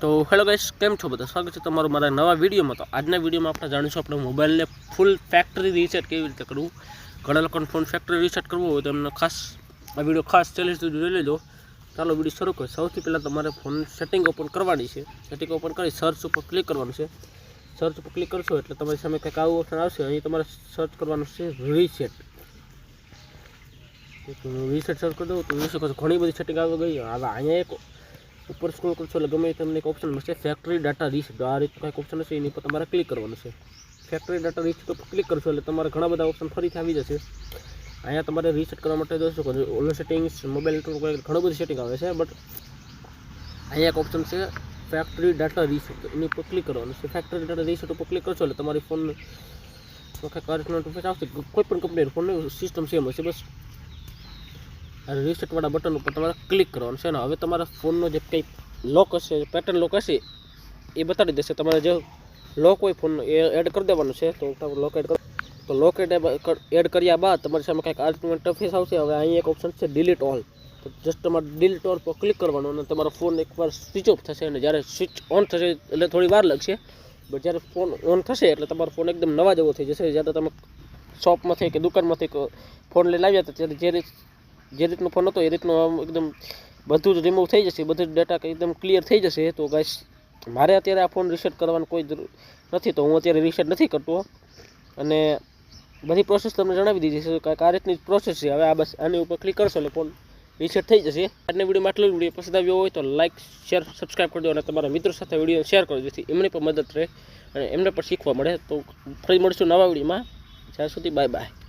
તો hello guys કેમ છો બધા? સ્વાગત છે તમારું મારા નવા વિડીયોમાં. તો આજના વિડીયોમાં આપણે જાણીશું આપણે મોબાઈલને ફૂલ ફેક્ટરી રીસેટ કેવી રીતે કરવું. ઘણા લોકોને ફોન ફેક્ટરી રીસેટ કરવું હોય તો એમને ખાસ આ વીડિયો ખાસ ચેલેન્જ સુધી જોઈ લેજો. ચાલો વીડિયો શરૂ કરો સૌથી પહેલાં તમારે ફોન સેટિંગ ઓપન કરવાની છે. સેટિંગ ઓપન કરી સર્ચ ઉપર ક્લિક કરવાનું છે. સર્ચ ઉપર ક્લિક કરશો એટલે તમારી સામે કંઈક આવું ઓપ્શન આવશે. અહીં તમારે સર્ચ કરવાનું છે રીસેટ રીસેટ સર્ચ કરી દઉં તો જોઈ ઘણી બધી સેટિંગ આવી ગઈ. હવે અહીંયા એક ઉપર સ્ક્રોલ કરશો એટલે ગમે તમને એક ઓપ્શન મળશે ફેક્ટરી ડાટા રીસેટ આ રીતે કંઈક ઓપ્શન હશે, એની ઉપર તમારે ક્લિક કરવાનું છે. ફેક્ટરી ડાટા રીસેટ ઉપર ક્લિક કરશો એટલે તમારે ઘણા બધા ઓપ્શન ફરીથી આવી જશે. અહીંયા તમારે રીસેટ કરવા માટે છો, ઓલો સેટિંગ્સ મોબાઈલ નેટવર્ક ઘણું બધું સેટિંગ આવે છે બટ અહીંયા એક ઓપ્શન છે ફેક્ટરી ડાટા રીસેટ એની ઉપર ક્લિક કરવાનું છે. ફેક્ટરી ડાટા રીસેટ ઉપર ક્લિક કરશો એટલે તમારી ફોન કંઈક આ આવશે. કોઈ પણ કંપનીનો ફોન સિસ્ટમ સેમ હશે, બસ રીસેટવાળા બટન ઉપર તમારે ક્લિક કરવાનું છે અને હવે તમારા ફોનનો જે કંઈક લોક હશે પેટર્ન લોક હશે, એ બતાડી દેશે. તમારે જે લોક હોય ફોનનો એ એડ કરી દેવાનું છે. તો તમે લોક એડ કરો તો લોક એડ એડ કર્યા બાદ તમારી સામે કંઈક આ રીતનું ઇન્ટરફેસ આવશે. હવે અહીં એક ઓપ્શન છે ડિલીટ ઓલ તો જસ્ટ તમારે ડિલીટ ઓલ પર ક્લિક કરવાનું અને તમારો ફોન એકવાર સ્વિચ ઓફ થશે અને જ્યારે સ્વિચ ઓન થશે એટલે થોડી વાર લાગશે. બટ જ્યારે ફોન ઓન થશે એટલે તમારો ફોન એકદમ નવા જેવો થઈ જશે. જ્યારે તમે શોપમાંથી કે દુકાનમાંથી ફોન લઈને આવ્યા હતા, ત્યારે જે જે રીતનો ફોન હતો એ રીતનો આમ એકદમ બધું જ રિમૂવ થઈ જશે, બધું જ ડેટા એકદમ ક્લિયર થઈ જશે. તો ગાઈસ મારે અત્યારે આ ફોન રિસેટ કરવાની કોઈ જરૂર નથી, તો હું અત્યારે રિસેટ નથી કરતો. અને બધી પ્રોસેસ તમને જણાવી દીધી છે કાંઈક આ રીતની પ્રોસેસ છે. હવે આ બસ આની ઉપર ક્લિક કરશો એટલે ફોન રિસેટ થઈ જશે. આજના વિડીયોમાં આટલું વીડિયો પસંદ આવ્યો હોય તો લાઇક શેર સબસ્ક્રાઈબ કરજો અને તમારા મિત્રો સાથે વીડિયો શેર કરજો, જેથી એમને પણ મદદ રહે અને એમને પણ શીખવા મળે. તો ફરી મળીશું નવા વિડીયોમાં. જ્યાં સુધી બાય બાય